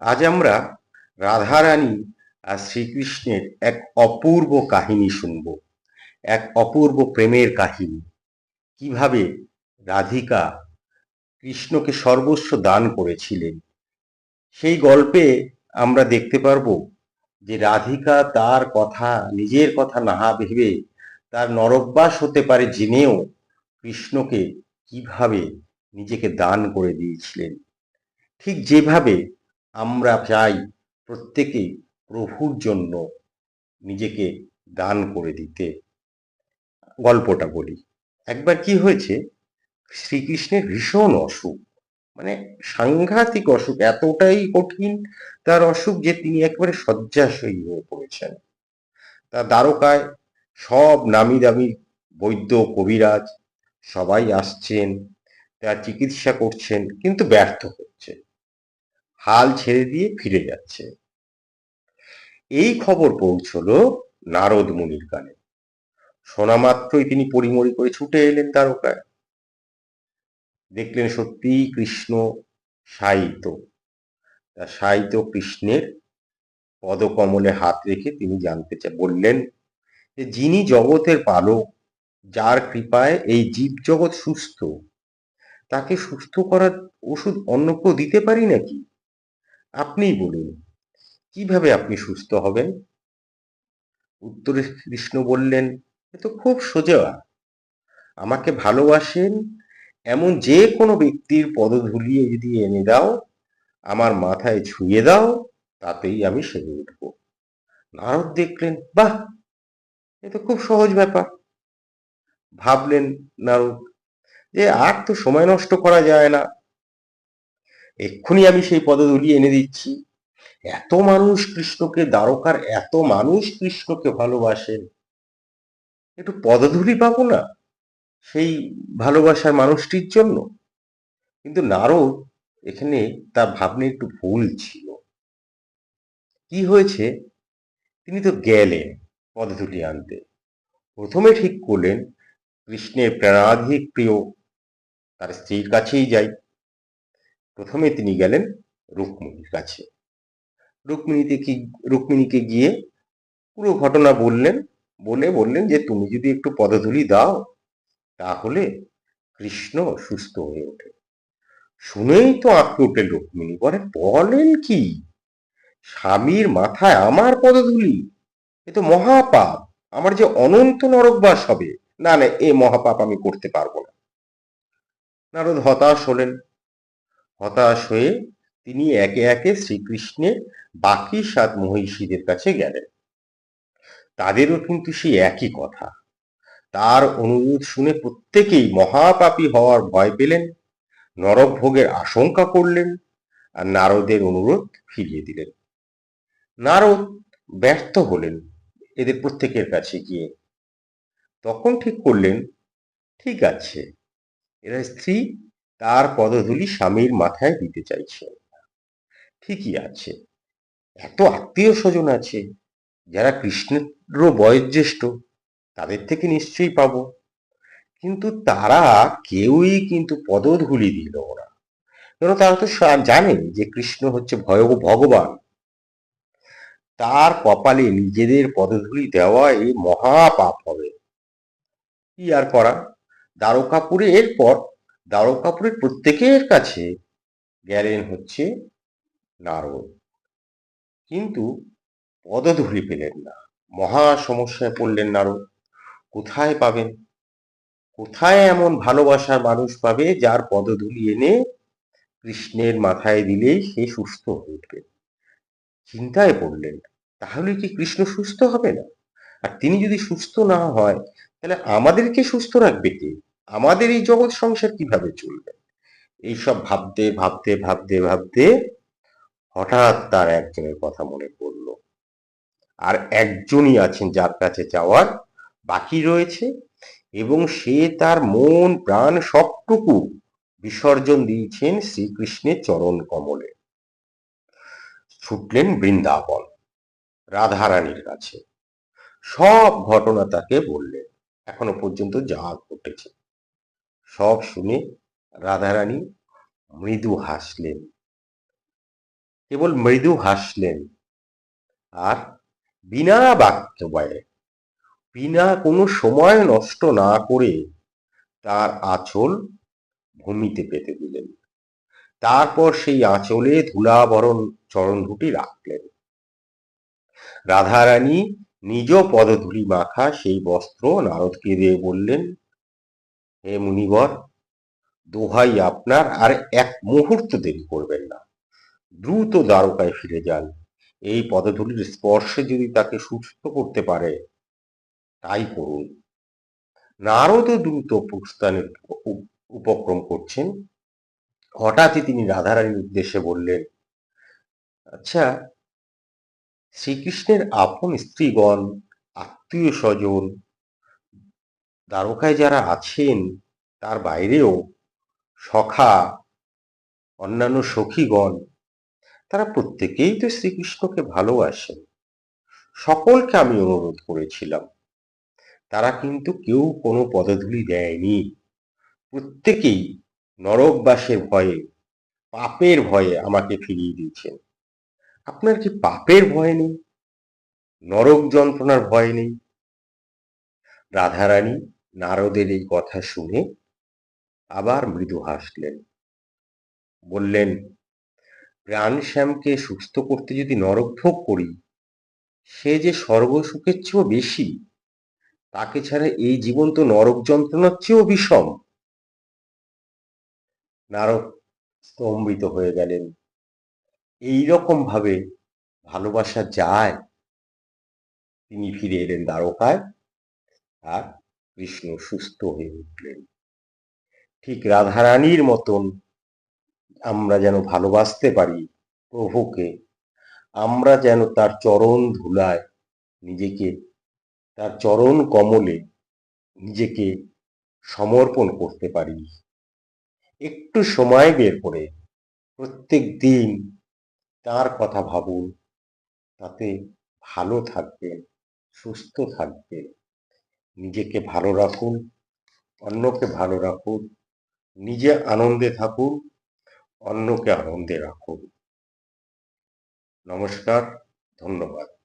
আজ আমরা রাধারানী আর শ্রীকৃষ্ণের এক অপূর্ব কাহিনী শুনব, এক অপূর্ব প্রেমের কাহিনী। কীভাবে রাধিকা কৃষ্ণকে সর্বস্ব দান করেছিলেন, সেই গল্পে আমরা দেখতে পারব যে রাধিকা তার কথা, নিজের কথা না ভেবে তার নরকবাস হতে পারে জেনেও কৃষ্ণকে কীভাবে নিজেকে দান করে দিয়েছিলেন। ঠিক যেভাবে আমরা চাই প্রত্যেকেই প্রভুর জন্য নিজেকে দান করে দিতে। গল্পটা বলি। একবার কি হয়েছে? শ্রীকৃষ্ণের ভীষণ অসুখ। মানে সাংঘাতিক অসুখ, এতটাই কঠিন তার অসুখ যে তিনি একবারে শয্যাশয়ী হয়ে পড়েছেন। তার দ্বারকায় সব নামি দামি বৈদ্য, কবিরাজ সবাই আসছেন, তার চিকিৎসা করছেন, কিন্তু ব্যর্থ হচ্ছে হাল ছেড়ে দিয়ে ফিরে যাচ্ছে। এই খবর পৌঁছলো নারদ মুনির কানে। শোনা মাত্রই তিনি পরিমরি করে ছুটে এলেন দ্বারকায় দেখলেন সত্যিই কৃষ্ণ সাহিত্য। সাহিত্য কৃষ্ণের পদকমলে হাত রেখে তিনি জানতে বললেন যে যিনি জগতের পালক, যার কৃপায় এই জীব জগৎ সুস্থ, তাকে সুস্থ করার ওষুধ অন্য কেউ দিতে পারি নাকি? আপনিই বলুন, কীভাবে আপনি সুস্থ হবেন? উত্তরে কৃষ্ণ বললেন, এ তো খুব সোজা। আমাকে ভালোবাসেন এমন যে কোনো ব্যক্তির পদ পদধুলিয়ে যদি এনে দাও, আমার মাথায় ছুঁয়ে দাও, তাতেই আমি সেরে উঠব। নারদ দেখলেন, বাহ! এ তো খুব সহজ ব্যাপার। ভাবলেন নারদ, যে আর তো সময় নষ্ট করা যায় না। এক্ষুনি আমি সেই পদধূলি এনে দিচ্ছি। এত মানুষ কৃষ্ণকে দ্বারকার, এত মানুষ কৃষ্ণকে ভালোবাসেন। একটু পদধূলি পাবো না সেই ভালোবাসার মানুষটির জন্য? কিন্তু নারদ এখানে তার ভাবনা একটু ভুল ছিল। কি হয়েছে? তিনি তো গেলেন পদধূলি আনতে। প্রথমে ঠিক করলেন, কৃষ্ণের প্রাণাধিক প্রিয়, তার স্ত্রীর কাছেই যাই। প্রথমে তিনি গেলেন রুক্মিণীর কাছে। রুক্মিণীতে কি, রুক্মিণীকে গিয়ে পুরো ঘটনা বললেন, বলে বললেন যে, তুমি যদি একটু পদধূলি দাও, তাহলে কৃষ্ণ সুস্থ হয়ে ওঠে। শুনেই তো আঁকড়ে উঠলেন রুক্মিণী, বলে, বলেন কি? স্বামীর মাথায় আমার পদধূলি? এ তো মহাপাপ। আমার যে অনন্ত নরকবাস হবে, না না, এ মহাপাপ আমি করতে পারব না। নারদ হতাশ হলেন। হতাশ হয়ে তিনি একে একে শ্রীকৃষ্ণের বাকি সাত মহিষীদের কাছে গেলেন। তাদেরও কিন্তু সেই একই কথা। তার অনুরোধ শুনে প্রত্যেকেই মহাপাপী হওয়ার ভয় পেলেন নরক ভোগের আশঙ্কা করলেন আর নারদের অনুরোধ ফিরিয়ে দিলেন। নারদ ব্যর্থ হলেন এদের প্রত্যেকের কাছে গিয়ে। তখন ঠিক করলেন, ঠিক আছে, এরা স্ত্রী তার পদধূলি স্বামীর মাথায় দিতে চাইছে। ঠিকই আছে। এত আত্মীয় স্বজন আছে, যারা কৃষ্ণেরও বয়োজ্যেষ্ঠ, তাদের থেকে নিশ্চয়ই পাবো। কিন্তু তারা কেউই কিন্তু পদধূলি দিল ওরা কেন তারা তো জানে যে কৃষ্ণ হচ্ছে ভয়, ভগবান। তার কপালে নিজেদের পদধূলি দেওয়া এই মহাপাপ হবে। কি আর করা? দ্বারকাপুরে এরপর দ্বারকাপুরের প্রত্যেকের কাছে গেলেন হচ্ছে নারদ। কিন্তু পদ পদধূলি পেলেন না। মহা সমস্যায় পড়লেন নারদ। কোথায় পাবেন? কোথায় এমন ভালোবাসার মানুষ পাবে যার পদধূলি এনে কৃষ্ণের মাথায় দিলেই সে সুস্থ হয়ে উঠবে? চিন্তায় পড়লেন, তাহলে কি কৃষ্ণ সুস্থ হবে না? আর তিনি যদি সুস্থ না হয়, তাহলে আমাদেরকে সুস্থ রাখবে কে? আমাদের এই জগৎ সংসার কীভাবে চলবে? এইসব ভাবতে ভাবতে ভাবতে ভাবতে হঠাৎ তার একজনের কথা মনে পড়ল। আর একজনই আছেন যার কাছে যাওয়ার বাকি রয়েছে এবং সে তার মন, প্রাণ সবটুকু বিসর্জন দিয়েছেন শ্রীকৃষ্ণের চরণ কমলে। ছুটলেন বৃন্দাবন, রাধারানীর কাছে। সব ঘটনা তাকে বললেন। এখনও পর্যন্ত যা ঘটেছে। সব শুনে রাধারানী মৃদু হাসলেন। কেবল মৃদু হাসলেন। আর বিনা বাক্যবায়ে বিনা কোনো সময় নষ্ট না করে তার আঁচল ভূমিতে পেতে দিলেন। তারপর সেই আঁচলে ধুলাবরণ চরণ দুটি রাখলেন। রাধারানী নিজ পদধূলি মাখা সেই বস্ত্র নারদকে দিয়ে বললেন হে মুনিবর দোহাই আপনার আর এক মুহূর্ত দেরি করবেন না। দ্রুত দ্বারকায় ফিরে যান। এই পদধূলির স্পর্শে যদি তাকে সুস্থ করতে পারে, তাই করুন। নারদও দ্রুত প্রস্থানের উপ- উপক্রম করছেন। হঠাৎই তিনি রাধারানীর উদ্দেশ্যে বললেন আচ্ছা শ্রীকৃষ্ণের আপন স্ত্রীগণ, আত্মীয় স্বজন দ্বারকায় যারা আছেন, তার বাইরেও সখা, অন্যান্য সখীগণ, তারা প্রত্যেকেই তো শ্রীকৃষ্ণকে ভালোবাসেন। সকলকে আমি অনুরোধ করেছিলাম। তারা কিন্তু কেউ কোনো পদধূলি দেয়নি। প্রত্যেকেই নরকবাসের ভয়ে, পাপের ভয়ে আমাকে ফিরিয়ে দিয়েছেন। আপনার কি পাপের ভয় নেই? নরক যন্ত্রণার ভয় নেই? রাধারানী নারদের এই কথা শুনে আবার মৃদু হাসলেন। বললেন প্রাণশ্যামকে সুস্থ করতে যদি নরক ভোগ করি, সে যে সর্বসুখের চেয়েও বেশি, তাকে ছাড়া এই জীবন তো নরক যন্ত্রণার চেয়েও বিষম। নারক স্তম্ভিত হয়ে গেলেন, এই রকম ভাবে ভালোবাসা যায়? তিনি ফিরে এলেন দ্বারকায় আর কৃষ্ণ সুস্থ হয়ে উঠলেন। ঠিক রাধারানীর মতন আমরা যেন ভালোবাসতে পারি প্রভুকে, আমরা যেন তার চরণ ধুলায় নিজেকে, তার চরণ কমলে নিজেকে সমর্পণ করতে পারি। একটু সময় বের করে প্রত্যেক দিন তার কথা ভাবুন, তাতে ভালো থাকবেন, সুস্থ থাকবেন। নিজেকে ভালো রাখুন অন্যকে ভালো রাখুন নিজে আনন্দে থাকুন অন্যকে আনন্দে রাখুন। নমস্কার ধন্যবাদ।